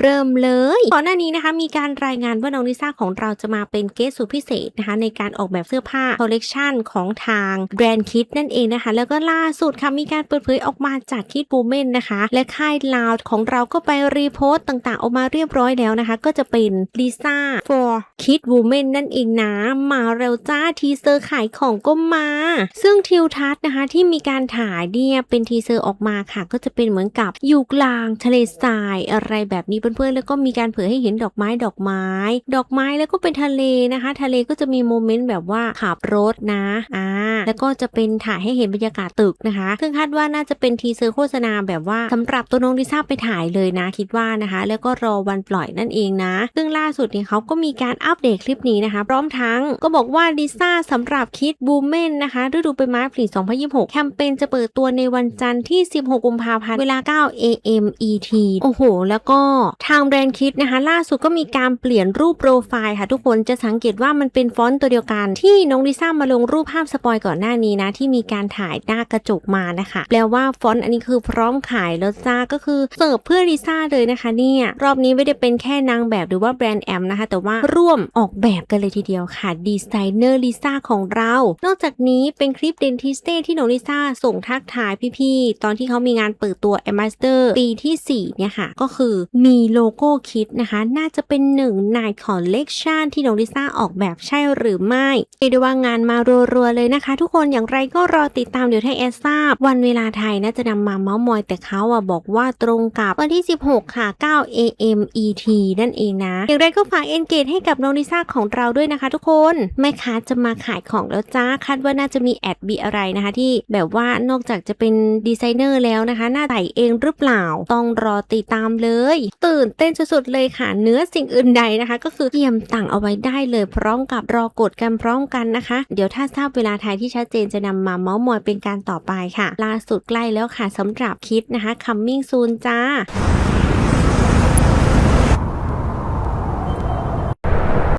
เริ่มเลยก่อนหน้านี้นะคะมีการรายงานว่าน้องลิซ่าของเราจะมาเป็นเกสสุดพิเศษนะคะในการออกแบบเสื้อผ้าคอลเลกชันของทางแบรนด์คิดนั่นเองนะคะ แล้วก็ล่าสุดค่ะมีการเปิดเผยออกมาจากคิดบูเมนนะคะ และค่ายลาวของเราก็ไปรีโพสต์ต่างๆ ออกมาเรียบร้อยแล้วนะคะ ก็จะเป็นลิซ่า for Kid Women นั่นเองนะมาเร็วจ้าทีเซอร์ขายของก็มา ซึ่งทิวทัศน์นะคะที่มีการถ่ายเนี่ยเป็นทีเซอร์ออกมาค่ะ ก็จะเป็นเหมือนกับอยู่กลางทะเลทรายอะไรแบบนี้เพื่อนๆแล้วก็มีการเผยให้เห็นดอกไม้ดอกไม้ ดอกไม้แล้วก็เป็นทะเลนะคะ ทะเลก็จะมีโมเมนต์แบบว่าขับรถนะอ่าแล้วก็จะเป็นถ่ายให้เห็นบรรยากาศตึกนะคะซึ่งคาดว่าน่าจะเป็นทีเซอร์โฆษณาแบบว่าสำหรับตัวน้องลิซ่าไปถ่ายเลยนะคิดว่านะคะ แล้วก็รอวันปล่อยนั่นเองนะ ซึ่งล่าสุดเนี่ยเขาก็มีการอัปเดตคลิปนี้นะคะ พร้อมทั้งก็บอกว่าลิซ่าสำหรับคิดบูมเมนนะคะฤดูใบไม้ผลิ2026 แคมเปญจะเปิดตัวในวันจันทร์ที่ 16 กุมภาพันธ์ เวลา 9 AM ET โอ้โห แล้วก็ทางแบรนด์คิดนะคะ ล่าสุดก็มีการเปลี่ยนรูปโปรไฟล์ค่ะทุกคนจะสังเกตว่ามันเป็นฟอนต์ตัวเดียวกัน ที่น้องลิซ่ามาลงรูปภาพสปอยก่อนหน้านี้นะ ที่มีการถ่ายหน้ากระจกมานะคะ แปลว่าฟอนต์อันนี้คือพร้อมขายแล้วจ้าก็คือเสิร์ฟเพื่อลิซ่าเลยนะคะเนี่ยรอบนี้ไม่ได้เป็นแค่นางแบบหรือว่าแบรนด์แอมนะคะ แต่ว่าร่วมออกแบบกันเลยทีเดียวค่ะดีไซเนอร์ลิซ่าของเรา นอกจากนี้เป็นคลิปเดนทิสเต้ที่น้องลิซ่าส่งทักทายพี่ๆตอนที่เขามีงานเปิดตัวแอมบาสเดอร์ปีที่4เนี่ยค่ะก็คือมีีโลโก้คิดนะคะ น่าจะเป็นหนึ่งในคอลเลกชันที่น้องลิซ่าออกแบบใช่หรือไม่เรียกได้ว่างานมารัวๆเลยนะคะ ทุกคนอย่างไรก็รอติดตามเดี๋ยวให้แอดทราบ วันเวลาไทยน่าจะนำมาเมาส์มอยแต่เขาอะบอกว่าตรงกับวันที่ 16 ค่ะ 9 AM ET นั่นเองนะ อย่างไรก็ฝากเอนเกจให้กับน้องลิซ่าของเราด้วยนะคะ ทุกคนแม่ค้าจะมาขายของแล้วจ้าคาดว่าน่าจะมีแอดบีอะไรนะคะ ที่แบบว่านอกจากจะเป็นดีไซเนอร์แล้วนะคะ หน้าใส่เองหรือเปล่า ต้องรอติดตามเลยตื่นื่นเต้นสุดๆเลยค่ะ เนื้อสิ่งอื่นใดนะคะ ก็คือเตรียมตังเอาไว้ได้เลย พร้อมกับรอกดกันพร้อมกันนะคะ เดี๋ยวถ้าทราบเวลาไทยที่ชัดเจนจะนำมาเมาส์มอยเป็นการต่อไปค่ะ ล่าสุดใกล้แล้วค่ะสำหรับคิดนะคะ coming soon จ้า